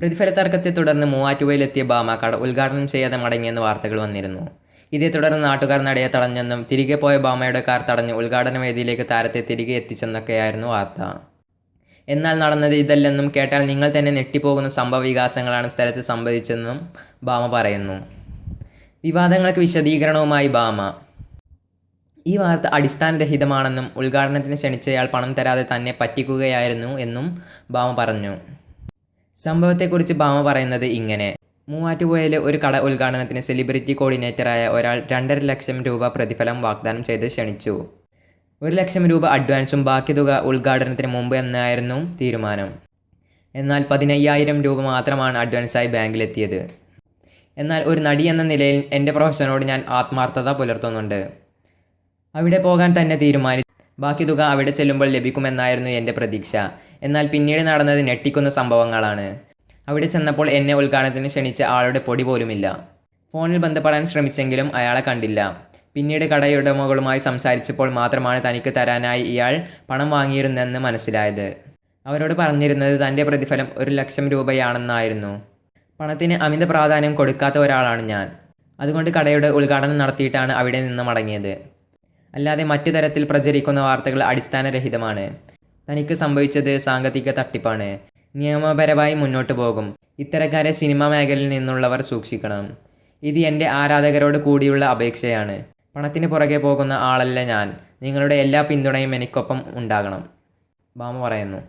പ്രതിഫല തർക്കത്തെ തുടർന്ന് മൂവാറ്റുപുഴയിലെത്തിയ ഭാമ കട ഉദ്ഘാടനം ചെയ്യാതെ മടങ്ങിയെന്ന് വാർത്തകൾ വന്നിരുന്നു. ഇതേ തുടർന്ന് നാട്ടുകാർ നടയെ തടഞ്ഞെന്നും തിരികെ പോയ ബാമയുടെ കാർ തടഞ്ഞ് ഉദ്ഘാടന വേദിയിലേക്ക് താരത്തെ തിരികെ എത്തിച്ചെന്നൊക്കെയായിരുന്നു വാർത്ത. എന്നാൽ നടന്നത് ഇതല്ലെന്നും കേട്ടാൽ നിങ്ങൾ തന്നെ ഞെട്ടിപ്പോകുന്ന സംഭവ വികാസങ്ങളാണ് സ്ഥലത്ത് സംഭവിച്ചതെന്നും ബാമ പറയുന്നു. വിവാദങ്ങൾക്ക് വിശദീകരണവുമായി ബാമ. ഈ വാർത്ത അടിസ്ഥാനരഹിതമാണെന്നും ഉദ്ഘാടനത്തിന് ക്ഷണിച്ചയാൾ പണം തരാതെ തന്നെ പറ്റിക്കുകയായിരുന്നു എന്നും ബാമ പറഞ്ഞു. സംഭവത്തെക്കുറിച്ച് ഭാമ പറയുന്നത് ഇങ്ങനെ. മൂവാറ്റുപുഴയിലെ ഒരു കട ഉദ്ഘാടനത്തിന് സെലിബ്രിറ്റി കോർഡിനേറ്ററായ ഒരാൾ രണ്ടര ലക്ഷം രൂപ പ്രതിഫലം വാഗ്ദാനം ചെയ്ത് ക്ഷണിച്ചു. ഒരു ലക്ഷം രൂപ അഡ്വാൻസും ബാക്കി തുക ഉദ്ഘാടനത്തിന് മുമ്പ് എന്നായിരുന്നു തീരുമാനം. എന്നാൽ പതിനയ്യായിരം രൂപ മാത്രമാണ് അഡ്വാൻസായി ബാങ്കിലെത്തിയത്. എന്നാൽ ഒരു നടി എന്ന നിലയിൽ എന്റെ പ്രൊഫഷനോട് ഞാൻ ആത്മാർത്ഥത പുലർത്തുന്നുണ്ട്. അവിടെ പോകാൻ തന്നെ തീരുമാനിച്ചു ബാക്കി തുക അവിടെ ചെല്ലുമ്പോൾ ലഭിക്കുമെന്നായിരുന്നു എന്റെ പ്രതീക്ഷ. എന്നാൽ പിന്നീട് നടന്നത് ഞെട്ടിക്കുന്ന സംഭവങ്ങളാണ്. അവിടെ ചെന്നപ്പോൾ എന്നെ ഉദ്ഘാടനത്തിന് ക്ഷണിച്ച ആളുടെ പൊടി പോലുമില്ല. ഫോണിൽ ബന്ധപ്പെടാൻ ശ്രമിച്ചെങ്കിലും അയാളെ കണ്ടില്ല. പിന്നീട് കടയുടമകളുമായി സംസാരിച്ചപ്പോൾ മാത്രമാണ് തനിക്ക് തരാനായി ഇയാൾ പണം വാങ്ങിയിരുന്നെന്ന് മനസ്സിലായത്. അവരോട് പറഞ്ഞിരുന്നത് തന്റെ പ്രതിഫലം ഒരു ലക്ഷം രൂപയാണെന്നായിരുന്നു. പണത്തിന് അമിത പ്രാധാന്യം കൊടുക്കാത്ത ഒരാളാണ് ഞാൻ. അതുകൊണ്ട് കടയുടെ ഉദ്ഘാടനം നടത്തിയിട്ടാണ് അവിടെ നിന്ന് മടങ്ങിയത്. അല്ലാതെ മറ്റു തരത്തിൽ പ്രചരിക്കുന്ന വാർത്തകൾ അടിസ്ഥാനരഹിതമാണ്. തനിക്ക് സംഭവിച്ചത് സാങ്കത്തിക തട്ടിപ്പാണ്. നിയമപരമായി മുന്നോട്ട് പോകും. ഇത്തരക്കാരെ സിനിമാ മേഖലയിൽ നിന്നുള്ളവർ സൂക്ഷിക്കണം. ഇത് എന്റെ ആരാധകരോട് കൂടിയുള്ള അപേക്ഷയാണ്. പണത്തിന് പുറകെ പോകുന്ന ആളല്ല ഞാൻ. നിങ്ങളുടെ എല്ലാ പിന്തുണയും എനിക്കൊപ്പം ഉണ്ടാകണം. ബാമ പറയുന്നു.